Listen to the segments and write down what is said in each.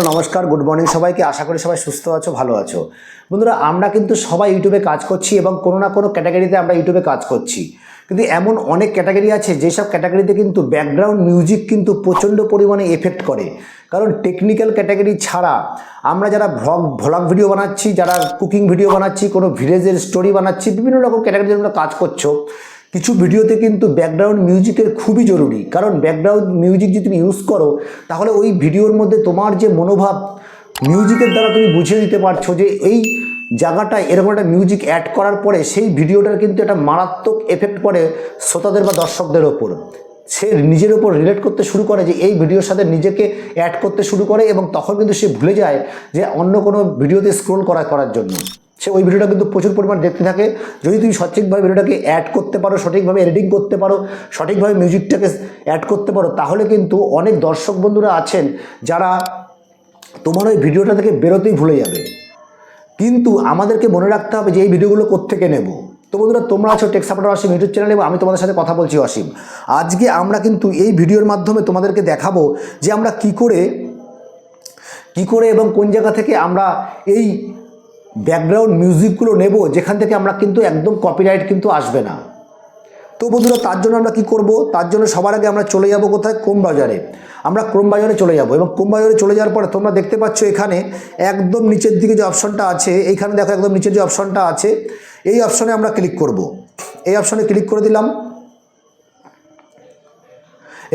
নমস্কার good morning সবাইকে। আশা করি সবাই সুস্থ আছো, ভালো আছো। বন্ধুরা, আমরা কিন্তু সবাই ইউটিউবে কাজ করছি এবং কোনো না কোনো ক্যাটাগরিতে আমরা ইউটিউবে কাজ করছি। কিন্তু এমন অনেক ক্যাটাগরি আছে, যেসব ক্যাটাগরিতে কিন্তু ব্যাকগ্রাউন্ড মিউজিক কিন্তু প্রচণ্ড পরিমাণে এফেক্ট করে। কারণ টেকনিক্যাল ক্যাটাগরি ছাড়া আমরা যারা ভ্লগ ভ্লগ ভিডিও বানাচ্ছি, যারা কুকিং ভিডিও বানাচ্ছি, কোনো ভিলেজের স্টোরি বানাচ্ছি, বিভিন্ন রকম ক্যাটাগরিতে আমরা কাজ করছ। কিছু ভিডিওতে কিন্তু ব্যাকগ্রাউন্ড মিউজিকের খুবই জরুরি। কারণ ব্যাকগ্রাউন্ড মিউজিক যদি তুমি ইউজ করো, তাহলে ওই ভিডিওর মধ্যে তোমার যে মনোভাব মিউজিকের দ্বারা তুমি বুঝিয়ে দিতে পারছ যে এই জায়গাটায় এরকম একটা মিউজিক অ্যাড করার পরে সেই ভিডিওটার কিন্তু একটা মারাত্মক এফেক্ট পড়ে শ্রোতাদের বা দর্শকদের ওপর। সে নিজের ওপর রিলেট করতে শুরু করে যে এই ভিডিওর সাথে নিজেকে অ্যাড করতে শুরু করে এবং তখন কিন্তু সে ভুলে যায় যে অন্য কোনো ভিডিওতে স্ক্রোল করা, করার জন্য। সে ওই ভিডিওটা কিন্তু প্রচুর পরিমাণ দেখতে থাকে। যদি তুমি সঠিকভাবে ভিডিওটাকে অ্যাড করতে পারো, সঠিকভাবে এডিটিং করতে পারো, সঠিকভাবে মিউজিকটাকে অ্যাড করতে পারো, তাহলে কিন্তু অনেক দর্শক বন্ধুরা আছেন যারা তোমার ওই ভিডিওটা থেকে বেরোতেই ভুলে যাবে। কিন্তু আমাদেরকে মনে রাখতে হবে যে এই ভিডিওগুলো কোত্থেকে নেব? তো বন্ধুরা, তোমরা আছো টেক সাপোর্টার অসীম ইউটিউব চ্যানেলে এবং আমি তোমাদের সাথে কথা বলছি অসীম। আজকে আমরা কিন্তু এই ভিডিওর মাধ্যমে তোমাদেরকে দেখাবো যে আমরা কি করে কি করে এবং কোন জায়গা থেকে আমরা এই ব্যাকগ্রাউন্ড মিউজিকগুলো নেব, যেখান থেকে আমরা কিন্তু একদম কপিরাইট কিন্তু আসবে না। তো বন্ধুরা, তার জন্য আমরা কি করব? তার জন্য সবার আগে আমরা চলে যাব কোথায়? ক্রোম বাজারে। আমরা ক্রোম বাজারে চলে যাব এবং ক্রোম বাজারে চলে যাওয়ার পরে তোমরা দেখতে পাচ্ছ এখানে একদম নিচের দিকে যে অপশনটা আছে, এইখানে দেখো একদম নিচের যে অপশনটা আছে, এই অপশনে আমরা ক্লিক করব। এই অপশনে ক্লিক করে দিলাম।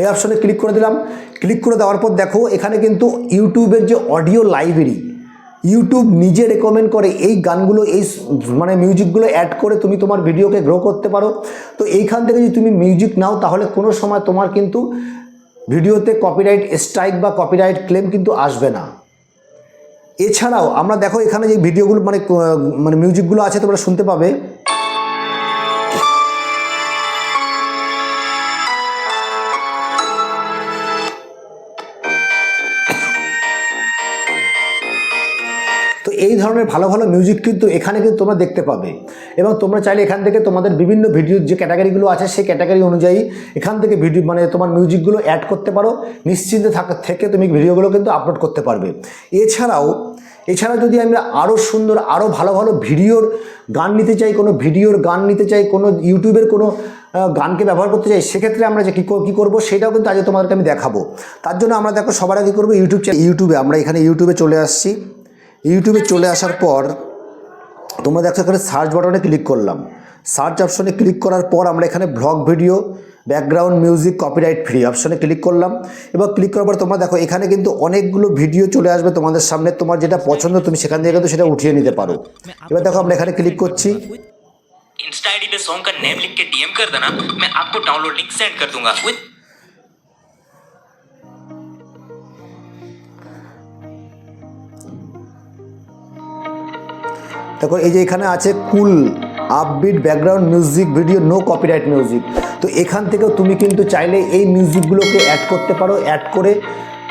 এই অপশনে ক্লিক করে দিলাম। ক্লিক করে দেওয়ার পর দেখো, এখানে কিন্তু ইউটিউবের যে অডিও লাইব্রেরি ইউটিউব নিজে রেকমেন্ড করে এই গানগুলো, এই মানে মিউজিকগুলো অ্যাড করে তুমি তোমার ভিডিওকে গ্রো করতে পারো। তো এইখান থেকে যদি তুমি মিউজিক নাও, তাহলে কোনো সময় তোমার কিন্তু ভিডিওতে কপিরাইট স্ট্রাইক বা কপিরাইট ক্লেম কিন্তু আসবে না। এছাড়াও আমরা দেখো এখানে যে ভিডিওগুলো মানে মানে মিউজিকগুলো আছে, তোমরা শুনতে পাবে। তো এই ধরনের ভালো ভালো মিউজিক কিন্তু এখানে কিন্তু তোমরা দেখতে পাবে। এবং তোমরা চাইলে এখান থেকে তোমাদের বিভিন্ন ভিডিওর যে ক্যাটাগরিগুলো আছে, সেই ক্যাটাগরি অনুযায়ী এখান থেকে ভিডিও মানে তোমার মিউজিকগুলো অ্যাড করতে পারো। নিশ্চিন্তে থাকা থেকে তুমি ভিডিওগুলো কিন্তু আপলোড করতে পারবে। এছাড়াও এছাড়া যদি আমরা আরও সুন্দর আরও ভালো ভালো ভিডিওর গান নিতে চাই, কোনো ভিডিওর গান নিতে চাই, কোনো ইউটিউবের কোনো গানকে ব্যবহার করতে চাই, সেক্ষেত্রে আমরা যে কী কী করব সেটাও কিন্তু আজকে তোমাদেরকে আমি দেখাবো। তার জন্য আমরা দেখো সবার আগে করব ইউটিউব ইউটিউবে আমরা এখানে ইউটিউবে চলে আসছি। ইউটিউবে চলে আসার পর তোমরা দেখছো এখানে সার্চ বাটনে ক্লিক করলাম সার্চ অপশনে ক্লিক করার পর আমরা এখানে blog video background music copyright free অপশনে ক্লিক করলাম এবার ক্লিক করার পর তোমরা দেখো এখানে কিন্তু অনেকগুলো ভিডিও চলে আসবে তোমাদের সামনে তোমার যেটা পছন্দ তুমি সেখান থেকে কিন্তু সেটা উঠিয়ে নিতে পারো এবার দেখো আমরা এখানে ক্লিক করছি इंस्टा आईडी पे सॉन्ग का नेम लिख के डीएम कर देना मैं आपको डाउनलोड लिंक सेंड कर दूंगा विद দেখো, এই যে এখানে আছে cool upbeat background music video no copyright music তো এখান থেকেও তুমি কিন্তু চাইলে এই মিউজিকগুলোকে অ্যাড করতে পারো অ্যাড করে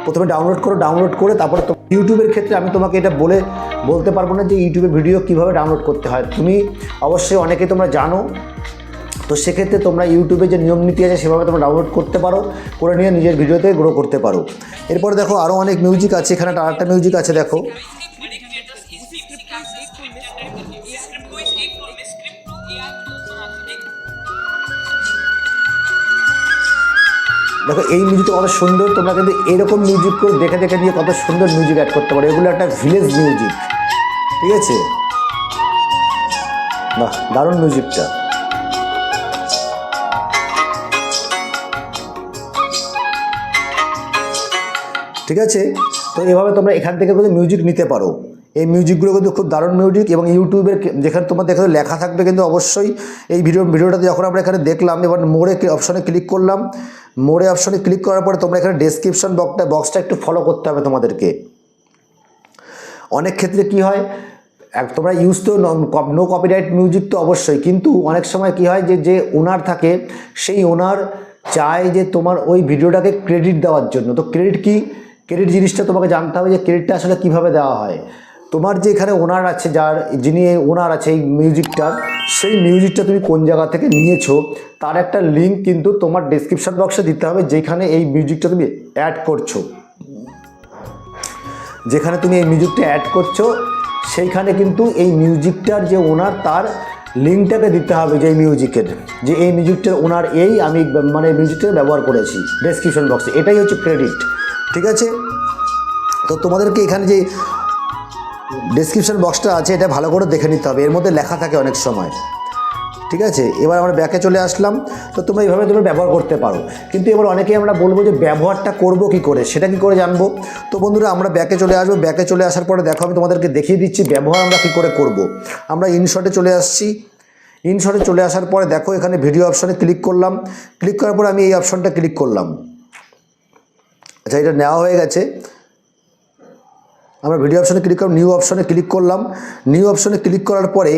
প্রথমে ডাউনলোড করো ডাউনলোড করে তারপরে তো ইউটিউবের ক্ষেত্রে আমি তোমাকে এটা বলে, বলতে পারব না যে ইউটিউবে ভিডিও কীভাবে ডাউনলোড করতে হয়। তুমি অবশ্যই অনেকে তোমরা জানো, তো সেক্ষেত্রে তোমরা ইউটিউবে যে নিয়ম নীতি আছে সেভাবে তোমরা ডাউনলোড করতে পারো, করে নিয়ে নিজের ভিডিওতে গ্রো করতে পারো। এরপর দেখো আরও অনেক মিউজিক আছে, এখানে একটা মিউজিক আছে, দেখো। দেখো, এই মিউজিকটা কত সুন্দর, তোমরা কিন্তু এরকম মিউজিক করে দেখে দেখে নিয়ে কত সুন্দর মিউজিক অ্যাড করতে পারো। এগুলো একটা ভিলেজ মিউজিক ঠিক আছে? বাহ, দারুণ মিউজিকটা ঠিক আছে? তো এভাবে তোমরা এখান থেকে কিন্তু মিউজিক নিতে পারো। এই মিউজিকগুলো কিন্তু খুব দারুণ মিউজিক এবং ইউটিউবের যেখানে তোমার এখানে লেখা থাকবে কিন্তু অবশ্যই এই ভিডিও ভিডিওটাতে যখন আমরা এখানে দেখলাম, এবার মোড়ে অপশনে ক্লিক করলাম, মোড়ে অপশনে ক্লিক করার পরে তোমরা এখানে ডেসক্রিপশন বক্সটা বক্সটা একটু ফলো করতে হবে তোমাদেরকে। অনেক ক্ষেত্রে কি হয়, এক তোমরা ইউজ তো নো কপিরাইট মিউজিক তো অবশ্যই, কিন্তু অনেক সময় কি হয় যে যে ওনার থাকে, সেই ওনার চায় যে তোমার ওই ভিডিওটাকে ক্রেডিট দেওয়ার জন্য। তো ক্রেডিট কি? ক্রেডিট জিনিসটা তোমাকে জানতে হবে যে ক্রেডিটটা আসলে কীভাবে দেওয়া হয়। তোমার যে এখানে ওনার আছে, যার যিনি ওনার আছে এই মিউজিকটার সেই মিউজিকটা তুমি কোন জায়গা থেকে নিয়েছো, তার একটা লিঙ্ক কিন্তু তোমার ডেসক্রিপশন বক্সে দিতে হবে, যেখানে এই মিউজিকটা তুমি অ্যাড করছ। যেখানে তুমি এই মিউজিকটা অ্যাড করছ, সেইখানে কিন্তু এই মিউজিকটার যে ওনার, তার লিঙ্কটাকে দিতে হবে যে এই মিউজিকের যে এই মিউজিকটার ওনার এই, আমি মানে মিউজিকটা ব্যবহার করেছি ডেসক্রিপশন বক্সে এটাই হচ্ছে ক্রেডিট ঠিক আছে? তো তোমাদেরকে এখানে যে ডেসক্রিপশন বক্সটা আছে, এটা ভালো করে দেখে নিতে হবে। এর মধ্যে লেখা থাকে অনেক সময়। ঠিক আছে? এবার আমরা ব্যাকে চলে আসলাম। তো তোমরা এইভাবে তোমরা ব্যবহার করতে পারো। কিন্তু এবার অনেকেই আমরা বলব যে, ব্যবহারটা করব কি করে? সেটা কি করে জানব? তো বন্ধুরা, আমরা ব্যাকে চলে আসব। ব্যাকে চলে আসার পরে দেখো, আমি তোমাদেরকে দেখিয়ে দিচ্ছি ব্যবহার আমরা কি করে করব। আমরা ইনশটে চলে আসছি। ইনশটে চলে আসার পরে দেখো, এখানে ভিডিও অপশনে ক্লিক করলাম। ক্লিক করার পরে আমি এই অপশনটা ক্লিক করলাম। আচ্ছা এটা নেওয়া হয়ে গেছে। আমরা ভিডিও অপশনে ক্লিক করলাম নিউ অপশনে ক্লিক করলাম। নিউ অপশনে ক্লিক করার পরে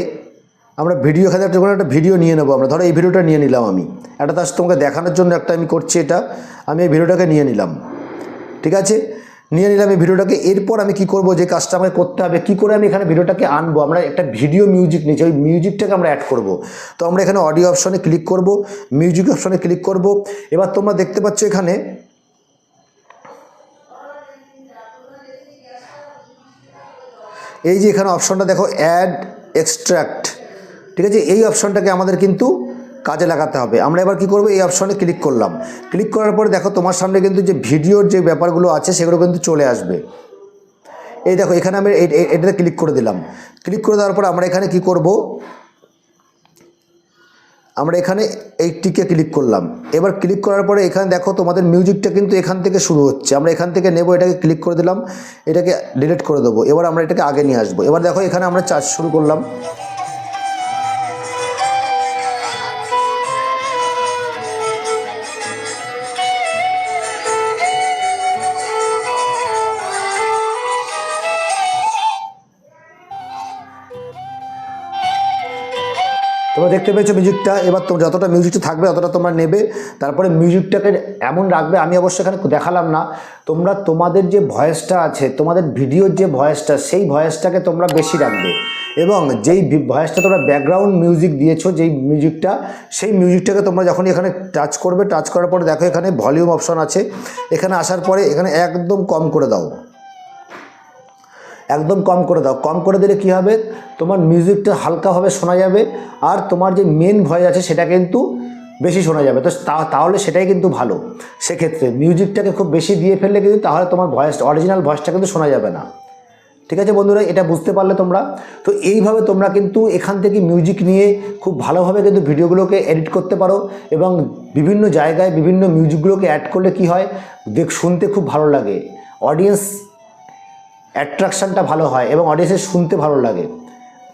আমরা ভিডিও এখানে একটা একটা ভিডিও নিয়ে নেব আমরা। ধরো এই ভিডিওটা নিয়ে নিলাম আমি। একটা তার তোমাকে দেখানোর জন্য একটা আমি করছি এটা। আমি এই ভিডিওটাকে নিয়ে নিলাম। ঠিক আছে? নিয়ে নিলাম এই ভিডিওটাকে এরপর আমি কি করব? যে কাজটা আমাকে করতে হবে, কি করে আমি এখানে ভিডিওটাকে আনব? আমরা একটা ভিডিও মিউজিক নিচ্ছি ওই মিউজিকটাকে আমরা অ্যাড করব। তো আমরা এখানে অডিও অপশনে ক্লিক করব মিউজিক অপশনে ক্লিক করব। এবার তোমরা দেখতে পাচ্ছ এখানে এই যে এখানে অপশানটা দেখো অ্যাড এক্সট্র্যাক্ট ঠিক আছে? এই অপশনটাকে আমাদের কিন্তু কাজে লাগাতে হবে। আমরা এবার কি করব? এই অপশনে ক্লিক করলাম। ক্লিক করার পরে দেখো, তোমার সামনে কিন্তু যে ভিডিওর যে ব্যাপারগুলো আছে, সেগুলো কিন্তু চলে আসবে। এই দেখো, এখানে আমি এটাতে ক্লিক করে দিলাম। ক্লিক করে দেওয়ার পর আমরা এখানে কি করব? আমরা এখানে এইটিকে ক্লিক করলাম। এবার ক্লিক করার পরে এখানে দেখো তোমাদের মিউজিকটা কিন্তু এখান থেকে শুরু হচ্ছে। আমরা এখান থেকে নেব, এটাকে ক্লিক করে দিলাম, এটাকে ডিলিট করে দেবো। এবার আমরা এটাকে আগে নিয়ে আসব। এবার দেখো এখানে আমরা চার্জ শুরু করলাম। তোমরা দেখতে পেয়েছ মিউজিকটা। এবার তো যতটা মিউজিকটা থাকবে, ততটা তোমরা নেবে। তারপরে মিউজিকটাকে এমন রাখবে, আমি অবশ্য এখানে দেখালাম না। তোমরা তোমাদের যে ভয়েসটা আছে, তোমাদের ভিডিওর যে ভয়েসটা, সেই ভয়েসটাকে তোমরা বেশি রাখবে। এবং যেই ভয়েসটা তোমরা ব্যাকগ্রাউন্ড মিউজিক দিয়েছ, যেই মিউজিকটা সেই মিউজিকটাকে তোমরা যখন এখানে টাচ করবে টাচ করার পরে দেখো এখানে ভলিউম অপশন আছে। এখানে আসার পরে এখানে একদম কম করে দাও। একদম কম করে দাও। কম করে দিলে কি হবে? তোমার মিউজিকটা হালকাভাবে শোনা যাবে আর তোমার যে মেন ভয়েস আছে সেটা কিন্তু বেশি শোনা যাবে। তো তাহলে সেটাই কিন্তু ভালো। সেক্ষেত্রে মিউজিকটাকে খুব বেশি দিয়ে ফেললে কিন্তু তাহলে তোমার ভয়েস অরিজিনাল ভয়েসটা কিন্তু শোনা যাবে না। ঠিক আছে বন্ধুরা? এটা বুঝতে পারলে তোমরা। তো এইভাবে তোমরা কিন্তু এখান থেকে মিউজিক নিয়ে খুব ভালোভাবে কিন্তু ভিডিওগুলোকে এডিট করতে পারো এবং বিভিন্ন জায়গায় বিভিন্ন মিউজিকগুলোকে অ্যাড করলে কি হয়? দেখ শুনতে খুব ভালো লাগে। অডিয়েন্স অ্যাট্রাকশানটা ভালো হয় এবং অডিয়েন্সের শুনতে ভালো লাগে।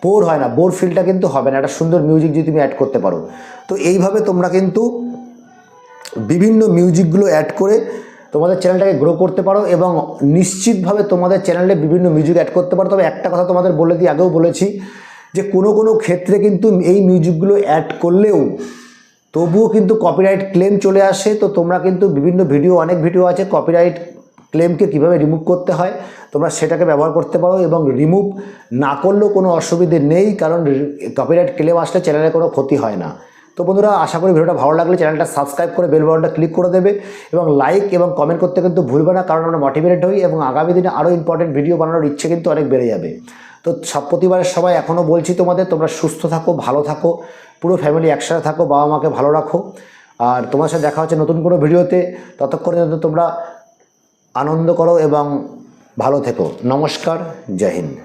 বোর হয় না বোর ফিলটা কিন্তু হবে না, একটা সুন্দর মিউজিক যদি তুমি অ্যাড করতে পারো। তো এইভাবে তোমরা কিন্তু বিভিন্ন মিউজিকগুলো অ্যাড করে তোমাদের চ্যানেলটাকে গ্রো করতে পারো এবং নিশ্চিতভাবে তোমাদের চ্যানেলে বিভিন্ন মিউজিক অ্যাড করতে পারো। তবে একটা কথা তোমাদের বলে দিই, আগেও বলেছি যে কোনো কোনো ক্ষেত্রে কিন্তু এই মিউজিকগুলো অ্যাড করলেও তবুও কিন্তু কপিরাইট ক্লেম চলে আসে। তো তোমরা কিন্তু বিভিন্ন ভিডিও অনেক ভিডিও আছে কপিরাইট ক্লেমকে কীভাবে রিমুভ করতে হয়, তোমরা সেটাকে ব্যবহার করতে পারো এবং রিমুভ না করলেও কোনো অসুবিধে নেই, কারণ কপিরাইট ক্লেম আসলে চ্যানেলে কোনো ক্ষতি হয় না। তো বন্ধুরা, আশা করি ভিডিওটা ভালো লাগলে চ্যানেলটা সাবস্ক্রাইব করে বেল বাটনটা ক্লিক করে দেবে এবং লাইক এবং কমেন্ট করতে কিন্তু ভুলবে না, কারণ আমরা মোটিভেটেড হই এবং আগামী দিনে আরও ইম্পর্টেন্ট ভিডিও বানানোর ইচ্ছে কিন্তু অনেক বেড়ে যাবে। তো সব প্রতিবারের সবাই এখনও বলছি তোমাদের, তোমরা সুস্থ থাকো, ভালো থাকো, পুরো ফ্যামিলি একসাথে থাকো বাবা মাকে ভালো রাখো। আর তোমার সাথে দেখা হচ্ছে নতুন কোনো ভিডিওতে ততক্ষণে তোমরা আনন্দ করো এবং ভালো থেকো। নমস্কার জয় হিন্দ।